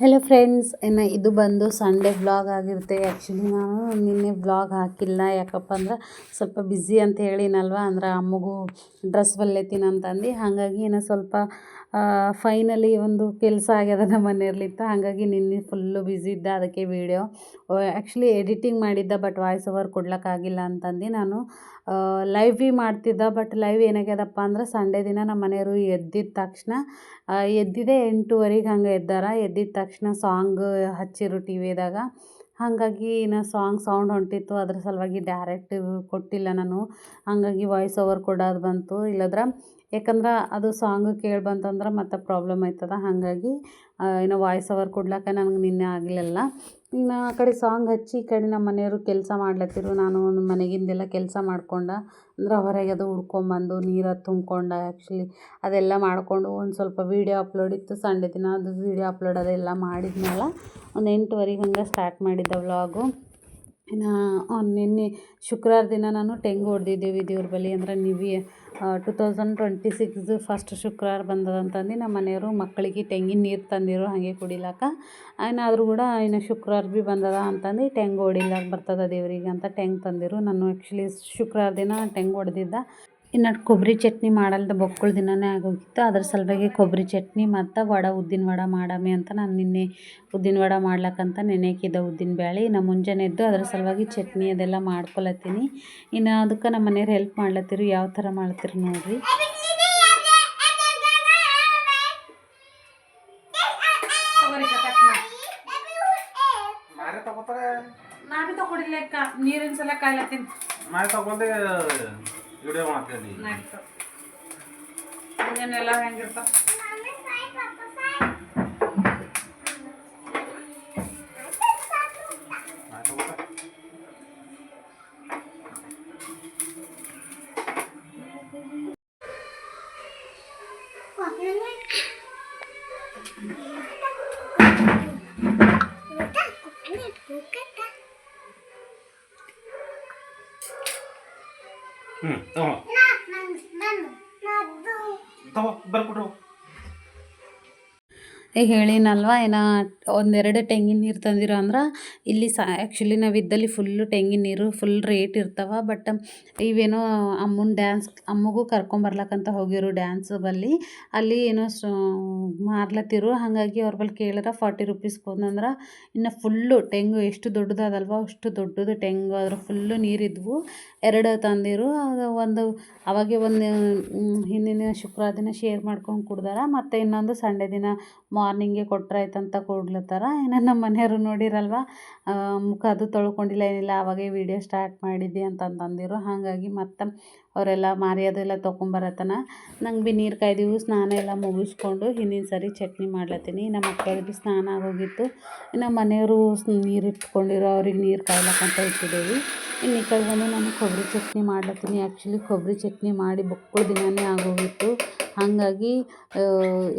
Hello friends ಇನ್ನು ಇದು ಬಂದು ಸಂಡೇ ವ್ಲಾಗ್ ಆಗಿರುತ್ತೆ. ಆ್ಯಕ್ಚುಲಿ ನಾನು ನಿನ್ನೆ ಬ್ಲಾಗ್ ಹಾಕಿಲ್ಲ. ಯಾಕಪ್ಪ ಅಂದ್ರೆ ಸ್ವಲ್ಪ ಬ್ಯುಸಿ ಅಂತ ಹೇಳಿನಲ್ವ? ಅಂದ್ರೆ ಅಮ್ಮಗೂ ಡ್ರೆಸ್ ಹೊಲಿಯತ್ತೀನಿ ಅಂತಂದು. ಹಾಗಾಗಿ ಏನೋ ಸ್ವಲ್ಪ ಫೈನಲಿ ಒಂದು ಕೆಲಸ ಆಗ್ಯದ ನಮ್ಮ ಮನೆಯಲ್ಲಿತ್ತು. ಹಾಗಾಗಿ ನಿನ್ನೆ ಫುಲ್ಲು ಬ್ಯುಸಿ ಇದ್ದ ಅದಕ್ಕೆ ವೀಡಿಯೋ ಆ್ಯಕ್ಚುಲಿ ಎಡಿಟಿಂಗ್ ಮಾಡಿದ್ದ ಬಟ್ ವಾಯ್ಸ್ ಓವರ್ ಕೊಡ್ಲಿಕ್ಕಾಗಿಲ್ಲ ಅಂತಂದು. ನಾನು ಲೈವ್ ಭೀ ಮಾಡ್ತಿದ್ದ ಬಟ್ ಲೈವ್ ಏನಾಗ್ಯದಪ್ಪ ಅಂದ್ರೆ ಸಂಡೇ ದಿನ ನಮ್ಮ ಮನೆಯವರು ಎದ್ದಿದ ತಕ್ಷಣ ಎದ್ದಿದೆ ಎಂಟೂವರೆಗೆ ಹಂಗೆ ಎದ್ದಾರ, ಎದ್ದಿದ ತಕ್ಷಣ ಸಾಂಗ್ ಹಚ್ಚಿರು ಟಿ ವಿದಾಗ ಹಾಗಾಗಿ ಇನ್ನು ಸಾಂಗ್ ಸೌಂಡ್ ಹೊಂಟಿತ್ತು, ಅದ್ರ ಸಲುವಾಗಿ ಡೈರೆಕ್ಟ್ ಕೊಟ್ಟಿಲ್ಲ ನಾನು. ಹಾಗಾಗಿ ವಾಯ್ಸ್ ಓವರ್ ಕೊಡೋದು ಬಂತು. ಇಲ್ಲದ್ರೆ ಯಾಕಂದ್ರೆ ಅದು ಸಾಂಗ್ ಕೇಳಿ ಬಂತಂದ್ರೆ ಮತ್ತೆ ಪ್ರಾಬ್ಲಮ್ ಆಯ್ತದ. ಹಾಗಾಗಿ ಇನ್ನು ವಾಯ್ಸ್ ಓವರ್ ಕೊಡ್ಲಿಕ್ಕೆ ನನಗೆ ನಿನ್ನೆ ಆಗಲಿಲ್ಲ. ಇನ್ನು ಆ ಕಡೆ ಸಾಂಗ್ ಹಚ್ಚಿ ಈ ಕಡೆ ನಮ್ಮ ಮನೆಯವರು ಕೆಲಸ ಮಾಡ್ಲತ್ತಿರು ನಾನು ಮನೆಗಿಂದೆಲ್ಲ ಕೆಲಸ ಮಾಡ್ಕೊಂಡು, ಅಂದ್ರೆ ಹೊರಗೆ ಅದು ಉಡ್ಕೊಂಬಂದು ನೀರು ತುಂಬ್ಕೊಂಡು ಆ್ಯಕ್ಚುಲಿ ಅದೆಲ್ಲ ಮಾಡಿಕೊಂಡು ಒಂದು ಸ್ವಲ್ಪ ವೀಡಿಯೋ ಅಪ್ಲೋಡ್ ಇತ್ತು. ಸಂಡೆ ದಿನ ಅದು ವೀಡಿಯೋ ಅಪ್ಲೋಡ್ ಅದೆಲ್ಲ ಮಾಡಿದ್ಮೇಲೆ ಒಂದು ಎಂಟುವರೆಗೆ ಹಂಗೆ ಸ್ಟಾರ್ಟ್ ಮಾಡಿದ್ದೆ ವ್ಲಾಗು ಇನ್ನು ನಿನ್ನೆ ಶುಕ್ರವಾರ ದಿನ ನಾನು ಟೆಂಗ್ ಹೊಡ್ದಿದ್ದೀವಿ ದೇವ್ರ ಬಳಿ ಅಂದ್ರೆ ನೀವು ಟು ತೌಸಂಡ್ ಟ್ವೆಂಟಿ ಸಿಕ್ಸ್ದು ಫಸ್ಟ್ ಶುಕ್ರವಾರ ಬಂದದ ಅಂತಂದು ನಮ್ಮ ಮನೆಯವರು ಮಕ್ಕಳಿಗೆ ತೆಂಗಿನ ನೀರು ತಂದಿರು ಹಾಗೆ ಕುಡಿಲಾಕ ಏನಾದರೂ ಕೂಡ ಇನ್ನು ಶುಕ್ರವಾರ ಭೀ ಬಂದದ ಅಂತಂದು ಟೆಂಗ್ ಹೊಡಿಲಾಕ ಬರ್ತದ ದೇವರಿಗೆ ಅಂತ ಟೆಂಗ್ ತಂದಿರು. ನಾನು ಆ್ಯಕ್ಚುಲಿ ಶುಕ್ರವಾರ ದಿನ ಟೆಂಗ್ ಹೊಡೆದಿದ್ದೆ. ಇನ್ನು ಕೊಬ್ಬರಿ ಚಟ್ನಿ ಮಾಡಲ್ದ ಬೊಕ್ಕುಳ ದಿನನೇ ಆಗೋಗಿತ್ತು. ಅದ್ರ ಸಲುವಾಗಿ ಕೊಬ್ಬರಿ ಚಟ್ನಿ ಮತ್ತು ವಡೆ ಉದ್ದಿನ ವಡೆ ಮಾಡಮಿ ಅಂತ ನಾನು ನಿನ್ನೆ ಉದ್ದಿನ ವಡೆ ಮಾಡ್ಲಕ್ಕಂತ ನೆನೆಕಿದ್ದೆ ಉದ್ದಿನ ಬ್ಯಾಳೆ. ನಾ ಮುಂಜಾನೆ ಎದ್ದು ಅದ್ರ ಸಲುವಾಗಿ ಚಟ್ನಿ ಅದೆಲ್ಲ ಮಾಡ್ಕೊಳತ್ತೀನಿ ಇನ್ನು ಅದಕ್ಕೆ ನಮ್ಮ ಮನೆಯವ್ರು ಹೆಲ್ಪ್ ಮಾಡ್ಲತ್ತಿರು. ಯಾವ ಥರ ಮಾಡ್ತೀರಿ ನೋಡಿರಿ. ನಾವೇ ತಗೊಡಿಲ್ಲ ನೀರಿನ ಸಲ ಕಾಯ್ಲತ್ತೀನಿ. ಮಾಡಿ ತಗೊಂಡು ವಿಡಿಯೋ ಮಾಡ್ತೀನಿ ಆಯ್ತು ಮುಂಜಾನೆಲ್ಲ ಹೆಂಗಿರ್ತಾವ ತಗೋ ಬರ್ಕೊಟ್ರು ಈಗ ಹೇಳಿನಲ್ವ? ಏನೋ, ಒಂದೆರಡು ತೆಂಗಿನ ನೀರು ತಂದಿರೋ ಅಂದ್ರೆ ಇಲ್ಲಿ ಸಾ ಆ್ಯಕ್ಚುಲಿ ನಾವು ಇದ್ದಲ್ಲಿ ಫುಲ್ಲು ತೆಂಗಿನ ನೀರು ಫುಲ್ ರೇಟ್ ಇರ್ತವೆ ಬಟ್ ಇವೇನೋ ಅಮ್ಮನ ಡ್ಯಾನ್ಸ್ ಅಮ್ಮಗೂ ಕರ್ಕೊಂಬರ್ಲಕ್ಕಂತ ಹೋಗಿರು ಡ್ಯಾನ್ಸ್ ಬಲ್ಲಿ, ಅಲ್ಲಿ ಏನೋ ಸ, ಮಾರ್ಲತ್ತಿರು. ಹಾಗಾಗಿ ಅವ್ರ ಬಳಿ ಕೇಳಿದ್ರೆ ಫಾರ್ಟಿ ರುಪೀಸ್ ಬಂದಂದ್ರೆ ಇನ್ನು ಫುಲ್ಲು ತೆಂಗು ಎಷ್ಟು ದೊಡ್ಡದಲ್ವ ಅಷ್ಟು ದೊಡ್ಡದು ತೆಂಗು, ಅದ್ರ ಫುಲ್ಲು ನೀರಿದ್ವು ಎರಡು ತಂದಿರು. ಆಗ ಒಂದು, ಅವಾಗೆ ಒಂದು ಹಿಂದಿನ ಶುಕ್ರವಾರ ದಿನ ಶೇರ್ ಮಾಡ್ಕೊಂಡು ಕುಡ್ದಾರ. ಮತ್ತು ಇನ್ನೊಂದು ಸಂಡೇ ದಿನ ಮಾರ್ನಿಂಗೆ ಕೊಟ್ರಾಯ್ತಂತ ಕೂಡ್ಲತ್ತಾರ ಇನ್ನು ನಮ್ಮ ಮನೆಯವರು ನೋಡಿರಲ್ವ? ಮುಖ ಅದು ತೊಳ್ಕೊಂಡಿಲ್ಲ, ಏನಿಲ್ಲ, ಆವಾಗೇ ವೀಡಿಯೋ ಸ್ಟಾರ್ಟ್ ಮಾಡಿದ್ದೆ ಅಂತಂದಿರು ಹಾಗಾಗಿ ಮತ್ತು ಅವರೆಲ್ಲ ಮಾರಿ ಅದೆಲ್ಲ ತೊಗೊಂಬರತನ ನಂಗೆ ಭೀ ನೀರು ಕಾಯ್ದೆವು, ಸ್ನಾನ ಎಲ್ಲ ಮುಗಿಸ್ಕೊಂಡು ಹಿಂದಿನ ಸರಿ ಚಟ್ನಿ ಮಾಡ್ಲತ್ತೀನಿ. ನಮ್ಮ ಮಕ್ಕಳಿಗೆ ಭೀ ಸ್ನಾನ ಆಗೋಗಿತ್ತು. ನಮ್ಮ ಮನೆಯವರು ನೀರು ಇಟ್ಕೊಂಡಿರೋ ಅವ್ರಿಗೆ ನೀರು ಕಾಯ್ಲಕ್ಕಂತ ಇಟ್ಟಿದ್ದೇವೆ ಇನ್ನು ಈ ಕಡೆ ನಾನು ಕೊಬ್ಬರಿ ಚಟ್ನಿ ಮಾಡ್ಲತ್ತೀನಿ. ಆ್ಯಕ್ಚುಲಿ ಕೊಬ್ಬರಿ ಚಟ್ನಿ ಮಾಡಿ ಬೊಕ್ಕಳು ದಿನವೇ ಆಗೋಗಿತ್ತು. ಹಾಗಾಗಿ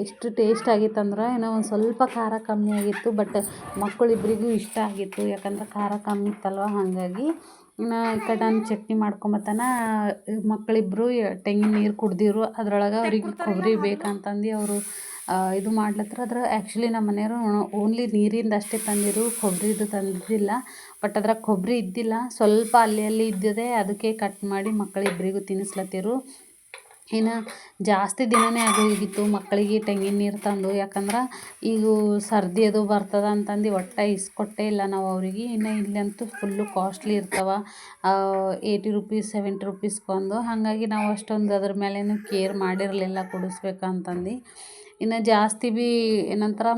ಎಷ್ಟು ಟೇಸ್ಟ್ ಆಗಿತ್ತಂದ್ರೆ ಏನೋ ಒಂದು ಸ್ವಲ್ಪ ಖಾರ ಕಮ್ಮಿ ಆಗಿತ್ತು ಬಟ್ ಮಕ್ಕಳಿಬ್ಬರಿಗೂ ಇಷ್ಟ ಆಗಿತ್ತು. ಯಾಕಂದ್ರೆ ಖಾರ ಕಮ್ಮಿ ಇತ್ತಲ್ವ? ಹಾಗಾಗಿ ಇನ್ನು ಈ ಕಡೆ ನಾನು ಚಟ್ನಿ ಮಾಡ್ಕೊಂಬತ್ತಾನ ಮಕ್ಕಳಿಬ್ಬರು ತೆಂಗಿನ ನೀರು ಕುಡ್ದಿರು ಅದ್ರೊಳಗೆ ಅವ್ರಿಗೆ ಕೊಬ್ಬರಿ ಬೇಕಂತಂದು ಅವರು ಇದು ಮಾಡ್ಲತ್ರ ಅದ್ರ ಆ್ಯಕ್ಚುಲಿ ನಮ್ಮ ಮನೆಯವರು ಓನ್ಲಿ ನೀರಿಂದ ಅಷ್ಟೇ ತಂದಿರು ಕೊಬ್ಬರಿದು ತಂದಿದ್ದಿಲ್ಲ. ಬಟ್ ಅದ್ರಾಗ ಕೊಬ್ಬರಿ ಇದ್ದಿಲ್ಲ. ಸ್ವಲ್ಪ ಅಲ್ಲಿ ಅಲ್ಲಿ ಇದ್ದದೆ ಅದಕ್ಕೆ ಕಟ್ ಮಾಡಿ ಮಕ್ಕಳಿಬ್ಬರಿಗೂ ತಿನ್ನಿಸ್ಲತ್ತಿರು. ಇನ್ನು ಜಾಸ್ತಿ ದಿನವೇ ಆಗೋಗಿತ್ತು. ಮಕ್ಕಳಿಗೆ ತೆಂಗಿನ ನೀರು ತಂದು, ಯಾಕಂದ್ರೆ ಈಗ ಸರ್ದಿ ಅದು ಬರ್ತದೆ ಅಂತಂದು ಒಟ್ಟು ಇಸ್ಕೊಟ್ಟೇ ಇಲ್ಲ ನಾವು ಅವ್ರಿಗೆ. ಇನ್ನು ಇಲ್ಲಂತೂ ಫುಲ್ಲು ಕಾಸ್ಟ್ಲಿ ಇರ್ತವೆ. ಏಯ್ಟಿ ರುಪೀಸ್ ಸೆವೆಂಟಿ ರುಪೀಸ್ಗೊಂದು ಹಾಗಾಗಿ ನಾವು ಅಷ್ಟೊಂದು ಅದ್ರ ಮೇಲೇನು ಕೇರ್ ಮಾಡಿರಲಿಲ್ಲ, ಕುಡಿಸ್ಬೇಕಂತಂದು. ಇನ್ನು ಜಾಸ್ತಿ ಭೀ ಏನಂತಾರೆ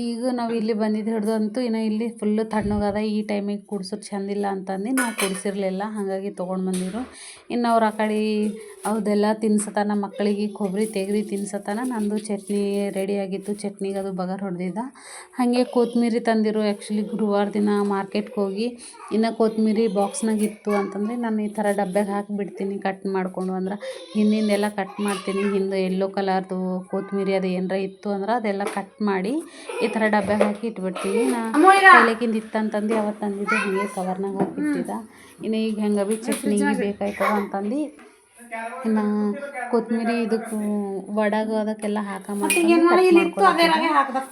ಈಗ ನಾವು ಇಲ್ಲಿ ಬಂದಿದ್ದು ಹಿಡ್ದಂತೂ ಇನ್ನು ಇಲ್ಲಿ ಫುಲ್ಲು ತಣ್ಣಗದ ಈ ಟೈಮಿಗೆ ಕುಡ್ಸೋದು ಚೆಂದಿಲ್ಲ ಅಂತಂದು ನಾವು ಕುಡಿಸಿರ್ಲಿಲ್ಲ. ಹಾಗಾಗಿ ತೊಗೊಂಡು ಬಂದಿರು. ಇನ್ನು ಅವ್ರು ಆ ಕಡೆ ಅವದೆಲ್ಲ ತಿನ್ಸತನ. ಮಕ್ಕಳಿಗೆ ಕೊಬ್ಬರಿ ತೆಗ್ರಿ ತಿನ್ಸತನ. ನಂದು ಚಟ್ನಿ ರೆಡಿಯಾಗಿತ್ತು ಚಟ್ನಿಗೆ ಅದು ಬಗರ್ ಹೊಡೆದಿದ್ದ. ಹಾಗೆ ಕೊತ್ತಂಬರಿ ತಂದಿರು. ಆ್ಯಕ್ಚುಲಿ ಗುರುವಾರ ದಿನ ಮಾರ್ಕೆಟ್ಗೆ ಹೋಗಿ ಇನ್ನು ಕೊತ್ತಂಬರಿ ಬಾಕ್ಸ್ನಾಗ ಇತ್ತು ಅಂತಂದರೆ ನಾನು ಈ ಥರ ಡಬ್ಬ್ಯಾಗ ಹಾಕಿಬಿಡ್ತೀನಿ ಕಟ್ ಮಾಡಿಕೊಂಡು ಅಂದ್ರೆ ಹಿಂದಿಂದೆಲ್ಲ ಕಟ್ ಮಾಡ್ತೀನಿ. ಹಿಂದೆ ಎಲ್ಲೋ ಕಲರ್ದು ಕೊತ್ತಂಬರಿ ಅದು ಏನರ ಇತ್ತು ಅಂದ್ರೆ ಅದೆಲ್ಲ ಕಟ್ ಮಾಡಿ ಈ ಥರ ಡಬ್ಬೆ ಹಾಕಿ ಇಟ್ಬಿಡ್ತೀವಿ. ನಾ ಕಾಯ್ಲೆಕಿಂದ ಇತ್ತಂತಂದು ಅವತ್ತು ತಂದಿದ್ದೆ ಹಿಂಗೆ ಕವರ್ನಾಗ ಹಾಕಿ ಇಟ್ಟಿದ್ದ ಇನ್ನು ಈಗ ಹೆಂಗೆ ಭೀ ಚಟ್ನಿ ಬೇಕಾಯ್ತದ ಅಂತಂದು ಇನ್ನು ಕೊತ್ತಂಬರಿ ಇದಕ್ಕೂ ವಡಾಗ ಅದಕ್ಕೆಲ್ಲ ಹಾಕ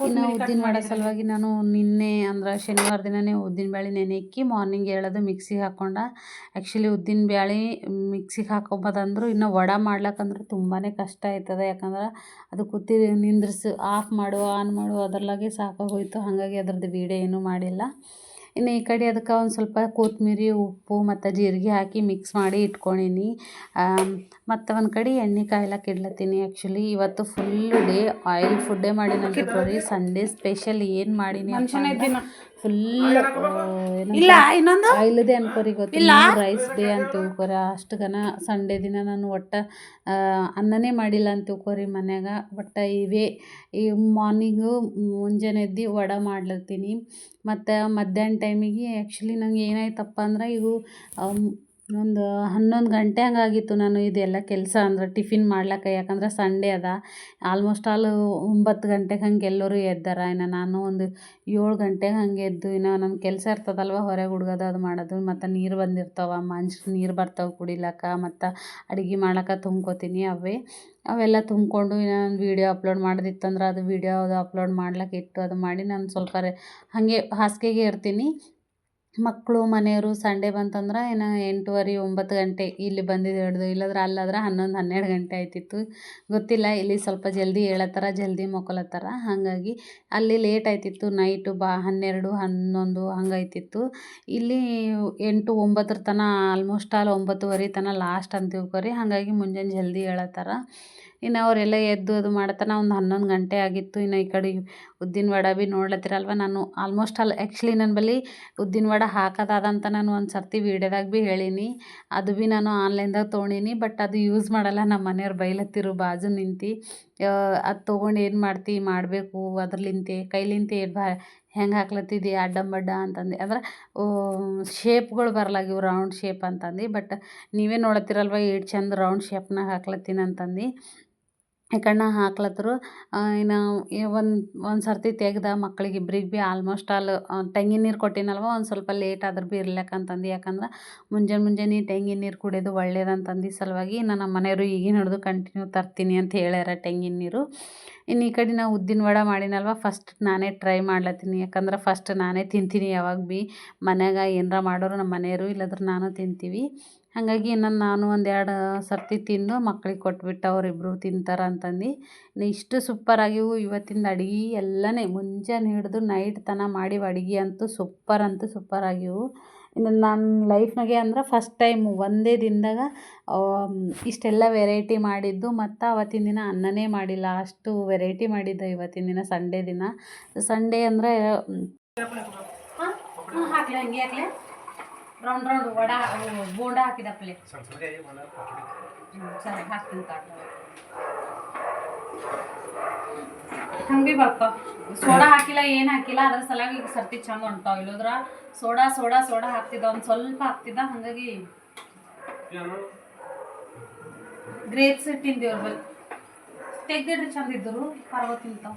ಇನ್ನು ಉದ್ದಿನ ವಡ ಸಲುವಾಗಿ ನಾನು ನಿನ್ನೆ ಅಂದ್ರೆ ಶನಿವಾರ ದಿನನೇ ಉದ್ದಿನ ಬೇಳೆ ನೆನೆಕ್ಕಿ ಮಾರ್ನಿಂಗ್ ಹೇಳೋದು ಮಿಕ್ಸಿಗೆ ಹಾಕೊಂಡ. ಆ್ಯಕ್ಚುಲಿ ಉದ್ದಿನ ಬೇಳೆ ಮಿಕ್ಸಿಗೆ ಹಾಕೊಬೋದಂದ್ರು ಇನ್ನು ವಡ ಮಾಡ್ಲಕ್ಕಂದ್ರೆ ತುಂಬಾ ಕಷ್ಟ ಆಯ್ತದೆ. ಯಾಕಂದ್ರೆ ಅದು ಕೂತಿ ನಿಂದ್ರಿಸಿ ಆಫ್ ಮಾಡು ಆನ್ ಮಾಡು ಅದರಲ್ಲಾಗೆ ಸಾಕಾಗೋಯ್ತು. ಹಾಗಾಗಿ ಅದ್ರದ್ದು ವೀಡಿಯೋ ಏನೂ ಮಾಡಿಲ್ಲ. ಇನ್ನು ಈ ಕಡೆ ಅದಕ್ಕೆ ಒಂದು ಸ್ವಲ್ಪ ಕೊತ್ತಂಬ್ರಿ ಉಪ್ಪು ಮತ್ತು ಜೀರಿಗೆ ಹಾಕಿ ಮಿಕ್ಸ್ ಮಾಡಿ ಇಟ್ಕೊಂಡೀನಿ. ಮತ್ತು ಒಂದು ಕಡೆ ಎಣ್ಣೆ ಕಾಯ್ಲಕ್ಕೆ ಇಡ್ಲತ್ತೀನಿ ಆ್ಯಕ್ಚುಲಿ ಇವತ್ತು ಫುಲ್ ಡೇ ಆಯಿಲ್ ಫುಡ್ಡೇ ಮಾಡೀನಿ ಅನ್ಕೋರಿ ಸಂಡೇ ಸ್ಪೆಷಲ್ ಏನು ಮಾಡೀನಿ ಫುಲ್ ಇಲ್ಲ ಇನ್ನೊಂದು? ಆಯಿಲ್ದೇ ಅನ್ಕೋರಿ ಗೊತ್ತಿಲ್ಲ ರೈಸ್ ಡೇ ಅಂತ ತಿಳ್ಕೊರಿ. ಅಷ್ಟು ಗನ ಸಂಡೇ ದಿನ ನಾನು ಒಟ್ಟು ಅನ್ನನೇ ಮಾಡಿಲ್ಲ ಅಂತ ತಿಳ್ಕೊರಿ ಮನ್ಯಾಗ. ಒಟ್ಟು ಇವೇ ಈ ಮಾರ್ನಿಂಗು ಮುಂಜಾನೆ ಎದ್ದು ವಡ ಮಾಡ್ಲತ್ತೀನಿ. ಮತ್ತು ಮಧ್ಯಾಹ್ನ ಟೈಮಿಗೆ ಆ್ಯಕ್ಚುಲಿ ನಂಗೆ ಏನಾಯ್ತಪ್ಪ ಅಂದ್ರೆ ಇವು ಒಂದು ಹನ್ನೊಂದು ಗಂಟೆ ಹಂಗಾಗಿತ್ತು ನಾನು ಇದೆಲ್ಲ ಕೆಲಸ ಅಂದ್ರೆ ಟಿಫಿನ್ ಮಾಡ್ಲಕ್ಕ, ಯಾಕಂದ್ರೆ ಸಂಡೇ ಅದ. ಆಲ್ಮೋಸ್ಟ್ ಆಲ್ ಒಂಬತ್ತು ಗಂಟೆಗೆ ಹಂಗೆ ಎಲ್ಲರೂ ಎದ್ದಾರ. ಇನ್ನು ನಾನು ಒಂದು ಏಳು ಗಂಟೆಗೆ ಹಂಗೆ ಎದ್ದು, ಇನ್ನು ನನ್ನ ಕೆಲಸ ಇರ್ತದಲ್ವ, ಹೊರಗೆ ಹುಡ್ಗೋದು ಅದು ಮಾಡೋದು. ಮತ್ತು ನೀರು ಬಂದಿರ್ತಾವೆ ಮಂಜು ನೀರು ಬರ್ತಾವೆ ಕುಡಿಲಕ್ಕ, ಮತ್ತು ಅಡುಗೆ ಮಾಡ್ಲಿಕ್ಕೆ ತುಂಬ್ಕೋತೀನಿ ಅವೇ. ಅವೆಲ್ಲ ತುಂಬಿಕೊಂಡು ನಾನು ವೀಡಿಯೋ ಅಪ್ಲೋಡ್ ಮಾಡೋದಿತ್ತಂದ್ರೆ ಅದು ವೀಡಿಯೋ ಅದು ಅಪ್ಲೋಡ್ ಮಾಡ್ಲಿಕ್ಕೆ ಇಟ್ಟು ಅದು ಮಾಡಿ ನಾನು ಸ್ವಲ್ಪ ಹಾಗೆ ಹಾಸಿಗೆಗೆ ಇರ್ತೀನಿ. ಮಕ್ಕಳು ಮನೆಯವರು ಸಂಡೇ ಬಂತಂದ್ರೆ ಏನು ಎಂಟುವರೆ, ಒಂಬತ್ತು ಗಂಟೆ ಇಲ್ಲಿ ಬಂದಿದ್ದು ಹಿಡ್ದು ಇಲ್ಲಾದ್ರೆ ಅಲ್ಲಾದ್ರೆ ಹನ್ನೊಂದು, ಹನ್ನೆರಡು ಗಂಟೆ ಆಯ್ತಿತ್ತು. ಗೊತ್ತಿಲ್ಲ, ಇಲ್ಲಿ ಸ್ವಲ್ಪ ಜಲ್ದಿ ಹೇಳತ್ತಾರ ಜಲ್ದಿ ಮಕ್ಕಳತ್ತಾರ. ಹಾಗಾಗಿ ಅಲ್ಲಿ ಲೇಟ್ ಆಯ್ತಿತ್ತು. ನೈಟು ಬಾ, ಹನ್ನೆರಡು, ಹನ್ನೊಂದು ಹಂಗಾಯ್ತಿತ್ತು ಇಲ್ಲಿ ಎಂಟು, ಒಂಬತ್ತರ ತನಕ ಆಲ್ಮೋಸ್ಟ್ ಆಲ್ ಒಂಬತ್ತುವರೆ ತನಕ ಲಾಸ್ಟ್ ಅಂತ ತಿಳ್ಕೊರಿ ಹಾಗಾಗಿ ಮುಂಜಾನೆ ಜಲ್ದಿ ಏಳತ್ತಾರ. ಇನ್ನು ಅವರೆಲ್ಲ ಎದ್ದು ಅದು ಮಾಡತನ, ಒಂದು ಹನ್ನೊಂದು ಗಂಟೆ ಆಗಿತ್ತು. ಇನ್ನು ಈ ಕಡೆ ಉದ್ದಿನ ವಡ ಭೀ ನೋಡ್ಲತ್ತಿರಲ್ವ, ನಾನು ಆಲ್ಮೋಸ್ಟ್ ಅಲ್ಲಿ ಆ್ಯಕ್ಚುಲಿ ನನ್ನ ಬಳಿ ಉದ್ದಿನ ವಡೆ ಹಾಕೋದಾದಂತ ನಾನು ಒಂದು ಸರ್ತಿ ವೀಡಿಯೋದಾಗ ಭೀ ಹೇಳೀನಿ. ಅದು ಭೀ ನಾನು ಆನ್ಲೈನ್ದಾಗ ತೊಗೊಂಡೀನಿ ಬಟ್ ಅದು ಯೂಸ್ ಮಾಡಲ್ಲ ನಮ್ಮ ಮನೆಯವ್ರು ಬೈಲತ್ತಿರು ಬಾಜು ನಿಂತು. ಅದು ತೊಗೊಂಡು ಏನು ಮಾಡ್ತಿ, ಮಾಡಬೇಕು, ಅದ್ರಲಿಂತೆ, ಕೈಲಿಂತೆ ಬಾ, ಹೆಂಗೆ ಹಾಕ್ಲತ್ತಿದ್ದಿ ಅಡ್ಡಂಬಡ್ಡ ಅಂತಂದು. ಅಂದ್ರೆ ಶೇಪ್ಗಳು ಬರಲಾಗಿವು ರೌಂಡ್ ಶೇಪ್ ಅಂತಂದು. ಬಟ್ ನೀವೇ ನೋಡತ್ತಿರಲ್ವ ಎಷ್ಟು ಚಂದ ರೌಂಡ್ ಶೇಪ್ನಾಗ ಹಾಕ್ಲತ್ತೀನಿ ಅಂತಂದು ಈ ಕಡೆ ಹಾಕ್ಲತ್ತರು ಇನ್ನು ಒಂದು ಒಂದು ಸರ್ತಿ ತೆಗ್ದ ಮಕ್ಳಿಗೆ ಇಬ್ರಿಗೆ ಭೀ ಆಲ್ಮೋಸ್ಟ್ ಆಲ್ ತೆಂಗಿನ ನೀರು ಕೊಟ್ಟಿನಲ್ವ, ಒಂದು ಸ್ವಲ್ಪ ಲೇಟ್ ಆದ್ರೆ ಭೀ ಇರ್ಲಕ್ಕ ಅಂತಂದು. ಯಾಕಂದ್ರೆ ಮುಂಜಾನೆ ಮುಂಜಾನೆ ತೆಂಗಿನ ನೀರು ಕುಡಿಯೋದು ಒಳ್ಳೇದಂತಂದು ಸಲುವಾಗಿ ನಾನು ನಮ್ಮ ಮನೆಯವರು ಈಗಿನ ಹಿಡಿದು ಕಂಟಿನ್ಯೂ ತರ್ತೀನಿ ಅಂತ ಹೇಳ್ಯಾರ ತೆಂಗಿನ ನೀರು. ಇನ್ನು ಈ ಕಡೆ ನಾವು ಉದ್ದಿನ ವಡ ಮಾಡಿನಲ್ವ ಫಸ್ಟ್ ನಾನೇ ಟ್ರೈ ಮಾಡ್ಲತ್ತೀನಿ. ಯಾಕಂದ್ರೆ ಫಸ್ಟ್ ನಾನೇ ತಿಂತೀನಿ ಯಾವಾಗ ಭೀ ಮನ್ಯಾಗ ಏನಾರ ಮಾಡೋರು ನಮ್ಮ ಮನೆಯವರು ಇಲ್ಲಾದ್ರೆ ನಾನು ತಿಂತೀವಿ. ಹಾಗಾಗಿ ನಾನು ನಾನು ಒಂದೆರಡು ಸರ್ತಿ ತಿಂದು ಮಕ್ಳಿಗೆ ಕೊಟ್ಬಿಟ್ಟು ಅವರಿಬ್ರು ತಿಂತಾರೆ ಅಂತಂದು. ಇಷ್ಟು ಸೂಪರ್ ಇವತ್ತಿಂದ ಅಡ್ಗೆ ಎಲ್ಲನೇ ಮುಂಜಾನೆ ಹಿಡಿದು ನೈಟ್ ತನಕ ಮಾಡಿವ ಅಡ್ಗೆ ಅಂತೂ ಸೂಪ್ಪರ್ ಅಂತೂ ಸೂಪರ್ ಆಗಿವು. ಇನ್ನು ನನ್ನ ಲೈಫ್ನಾಗೆ ಅಂದ್ರೆ ಫಸ್ಟ್ ಟೈಮು ಒಂದೇ ದಿನದಾಗ ಇಷ್ಟೆಲ್ಲ ವೆರೈಟಿ ಮಾಡಿದ್ದು ಮತ್ತು ಅವತ್ತಿನ ದಿನ ಅನ್ನನೇ ಮಾಡಿಲ್ಲ. ಅಷ್ಟು ವೆರೈಟಿ ಮಾಡಿದ್ದೆ ಇವತ್ತಿನ ದಿನ ಸಂಡೇ ದಿನ. ಸಂಡೇ ಅಂದರೆ ರೌಂಡ್ ರೌಂಡ್ ವಡ ಬೋರ್ಡ ಬೋಂಡ ಮಾಡೋ ಪಕೋಡಿ. ಸರಿ ಹಾಕ್ತೀನಿ ತಾಟ ಹಂಗೆ ಬರ್ತಾವ ಸೋಡಾ ಹಾಕಿಲ್ಲ ಏನು ಹಾಕಿಲ್ಲ ಅದ್ರ ಸಲಾಗಿ ಈಗ ಸರ್ತಿ ಚಂದ ಹೊಂಟಾವ ಇಲ್ಲದ್ರ ಸೋಡಾ ಸೋಡಾ ಸೋಡಾ ಹಾಕ್ತಿದ್ದ ಒಂದು ಸ್ವಲ್ಪ ಹಾಕ್ತಿದ್ದ ಹಾಗಾಗಿ ಗ್ರೇಪ್ ಗ್ರೇಪ್ಸ್ ತಿಂದಿವ್ರ ಬಲ್. ತೆಗ್ದಿಡ್ರಿ ಚಂದ ಇದ್ದರು ಪರ್ವ ತಿಂತಾವ.